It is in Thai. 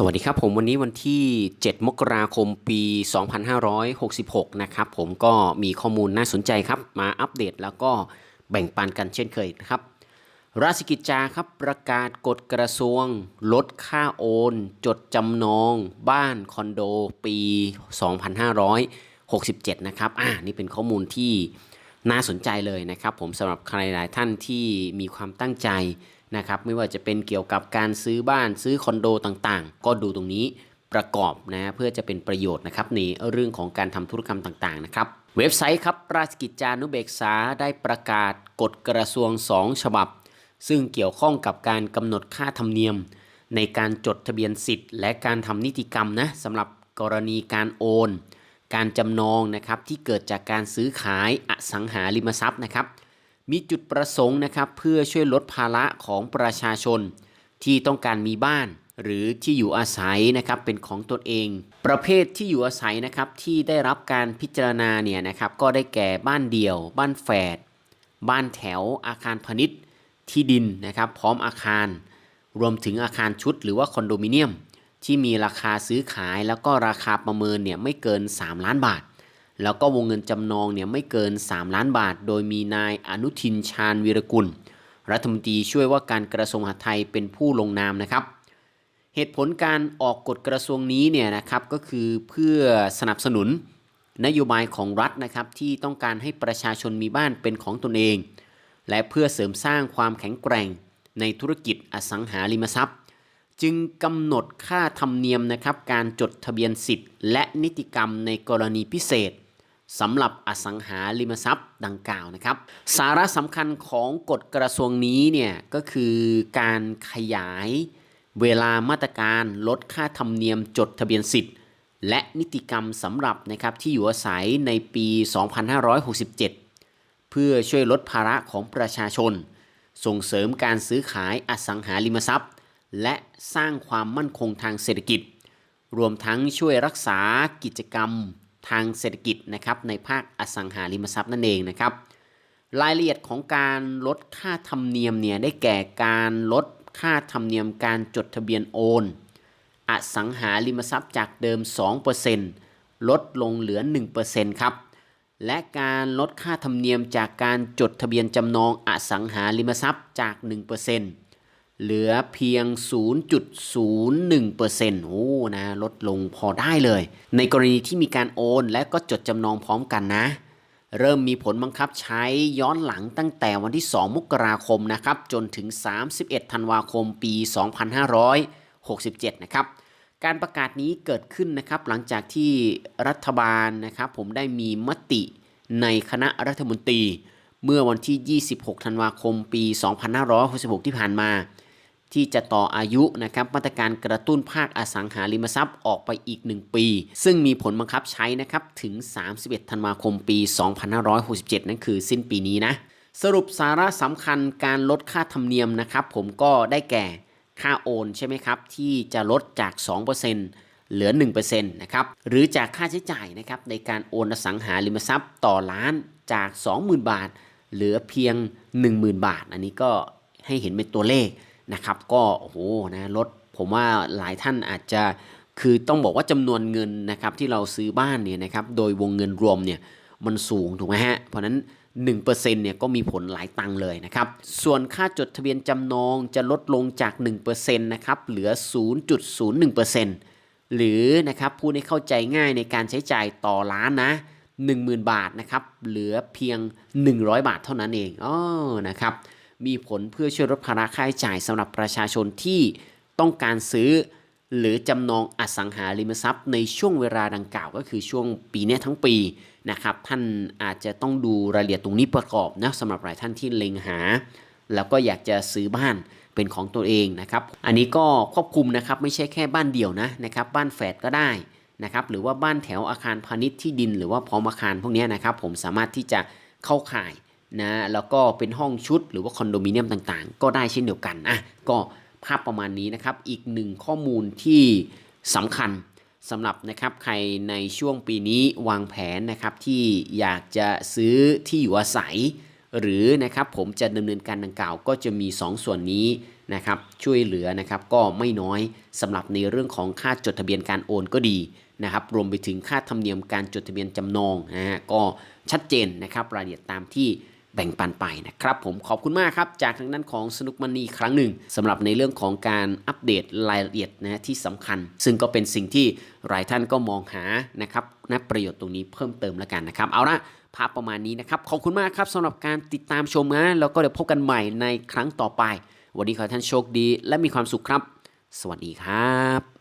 สวัสดีครับผมวันนี้วันที่ 7 มกราคมปี 2566 นะครับผมก็มีข้อมูลน่าสนใจครับมาอัปเดตแล้วก็แบ่งปันกันเช่นเคยนะครับ ราชกิจจาครับประกาศกฎกระทรวง ลดค่าโอน จดจำนอง บ้านคอนโดปี 2567 นะครับอ่านี่เป็นข้อมูลที่น่าสนใจเลยนะครับ ผมสำหรับใครหลายท่านที่มีความตั้งใจ นะครับไม่ว่าจะเป็นเกี่ยวกับการซื้อบ้านซื้อคอนโดต่างๆ ก็ดูตรงนี้ประกอบนะเพื่อจะเป็นประโยชน์นะครับในเรื่องของการทำธุรกรรมต่างๆนะครับเว็บไซต์ครับราชกิจจานุเบกษาได้ประกาศกฎกระทรวง 2 ฉบับ ซึ่งเกี่ยวข้องกับการกำหนดค่าธรรมเนียม ในการจดทะเบียนสิทธิ์ และการทำนิติกรรมนะสำหรับกรณีการโอน การจำนองนะครับที่เกิดจากการซื้อขายอสังหาริมทรัพย์นะครับ มีจุดประสงค์นะครับเพื่อช่วยลดภาระของประชาชน ที่ต้องการมีบ้าน หรือที่อยู่อาศัยนะครับเป็นของตนเอง ประเภทที่อยู่อาศัยนะครับที่ได้รับการพิจารณาเนี่ยนะครับก็ได้แก่บ้านเดี่ยว บ้านแฝดบ้านแถว อาคารพาณิชย์ที่ดินนะครับพร้อมอาคาร รวมถึงอาคารชุด หรือว่าคอนโดมิเนียม ที่มีราคาซื้อขายแล้วก็ราคาประเมินเนี่ยไม่เกิน 3 ล้านบาท แล้วก็วงเงินจำนองเนี่ยไม่เกิน 3 ล้านบาท โดยมีนายอนุทินชาญวีรกุล รัฐมนตรีช่วยว่าการกระทรวงมหาดไทยเป็นผู้ลงนามนะครับ เหตุผลการออกกฎกระทรวงนี้เนี่ยนะครับก็คือเพื่อสนับสนุนนโยบายของรัฐนะครับที่ต้องการให้ประชาชนมีบ้านเป็นของตนเอง และเพื่อเสริมสร้างความแข็งแกร่งในธุรกิจอสังหาริมทรัพย์ จึงกำหนดค่าธรรมเนียมนะครับการจดทะเบียนสิทธิ์ และนิติกรรมในกรณีพิเศษ สำหรับอสังหาริมทรัพย์ดังกล่าวนะครับ สาระสำคัญของกฎกระทรวงนี้เนี่ยก็คือการขยายเวลามาตรการลดค่าธรรมเนียมจดทะเบียนสิทธิ์ และนิติกรรมสำหรับนะครับที่อยู่อาศัยในปี 2567 เพื่อช่วยลดภาระของประชาชน ส่งเสริมการซื้อขายอสังหาริมทรัพย์ และสร้างความมั่นคงทางเศรษฐกิจ รวมทั้งช่วยรักษากิจกรรม ทางเศรษฐกิจนะครับในภาคอสังหาริมทรัพย์นั่นเองนะครับ รายละเอียดของการลดค่าธรรมเนียมเนี่ยได้แก่การลดค่าธรรมเนียมการจดทะเบียนโอน อสังหาริมทรัพย์จากเดิม 2%ลดลงเหลือ 1%ครับ และการลดค่าธรรมเนียมจากการจดทะเบียนจำนองอสังหาริมทรัพย์จาก 1% เหลือเพียง 0.01%โอ้นะ ลดลงพอได้เลย ในกรณีที่มีการโอนและก็จดจำนองพร้อมกันนะ เริ่มมีผลบังคับใช้ย้อนหลังตั้งแต่วันที่ 2 มกราคมนะครับ จนถึง 31 ธันวาคมปี 2567 นะครับ การประกาศนี้เกิดขึ้นนะครับหลังจากที่รัฐบาลนะครับผมได้มีมติในคณะรัฐมนตรีเมื่อวันที่ 26 ธันวาคม ปี 2566 ที่ผ่านมา ที่จะต่ออายุนะครับมาตรการกระตุ้นภาคอสังหาริมทรัพย์ออกไปอีก 1 ปี ซึ่งมีผลบังคับใช้นะครับถึง 31 ธันวาคมปี 2567 นั่นคือสิ้นปีนี้นะ สรุปสาระสำคัญการลดค่าธรรมเนียมนะครับ ผมก็ได้แก่ค่าโอนใช่ไหมครับ ที่จะลดจาก 2%เหลือ 1%นะครับ หรือจากค่าใช้จ่ายนะครับในการโอนอสังหาริมทรัพย์ต่อล้านจาก 20,000 บาท เหลือเพียง 10,000 บาท อันนี้ก็ให้เห็นเป็นตัวเลข นะครับ ก็โอ้โหนะลดผมว่าหลายท่านอาจจะคือต้องบอกว่าจำนวนเงินนะครับที่เราซื้อบ้านเนี่ยนะครับโดยวงเงินรวมเนี่ยมันสูงถูกไหมฮะ เพราะนั้น 1%เนี่ยก็มีผลหลายตังเลยนะครับ ส่วนค่าจดทะเบียนจำนองจะลดลงจาก 1%นะครับเหลือ 0.01%หรือนะครับพูดให้เข้าใจง่ายในการใช้จ่ายต่อล้านนะ10,000 บาทนะครับเหลือเพียง 100 บาทเท่านั้นเองอ๋อนะครับ มีผลเพื่อช่วยลดภาระค่าใช้จ่ายสำหรับประชาชนที่ต้องการซื้อ หรือจำนองอสังหาริมทรัพย์ ในช่วงเวลาดังกล่าวก็คือช่วงปีนี้ทั้งปีนะครับ ท่านอาจจะต้องดูรายละเอียดตรงนี้ประกอบนะสำหรับหลายท่านที่เล็งหา แล้วก็อยากจะซื้อบ้านเป็นของตัวเองนะครับ อันนี้ก็ควบคุมนะครับไม่ใช่แค่บ้านเดี่ยวนะนะครับ บ้านแฝดก็ได้นะครับหรือว่าบ้านแถวอาคารพาณิชย์ที่ดิน หรือว่าพร้อมอาคารพวกนี้นะครับผมสามารถที่จะเข้าข่าย นะแล้วก็เป็นห้องชุดหรือว่าคอนโดมิเนียมต่างๆ ก็ได้เช่นเดียวกันอะก็ภาพประมาณนี้นะครับ อีกหนึ่งข้อมูลที่สำคัญสำหรับนะครับใครในช่วงปีนี้วางแผนนะครับที่อยากจะซื้อที่อยู่อาศัย หรือนะครับผมจะดำเนินการดังกล่าวก็จะมี 2ส่วนนี้นะครับช่วยเหลือนะครับก็ไม่น้อยสำหรับในเรื่องของค่าจดทะเบียนการโอนก็ดีนะครับรวมไปถึงค่าธรรมเนียมการจดทะเบียนจำนองนะฮะก็ชัดเจนนะครับรายละเอียดตามที่ แบ่งปันไปนะครับผมขอบคุณมากครับ จากทางด้านของสนุกมันนีครั้งหนึ่งสำหรับในเรื่องของการอัปเดตรายละเอียดนะที่สำคัญ ซึ่งก็เป็นสิ่งที่หลายท่านก็มองหานะครับนประโยชน์ตรงนี้เพิ่มเติมแล้วกันนะครับเอาละภาพประมาณนี้นะครับขอบคุณมากครับสำหรับการติดตามชมนะแล้วก็เดี๋ยวพบกันใหม่ในครั้งต่อไป วันนี้ขอท่านโชคดี และมีความสุขครับ สวัสดีครับ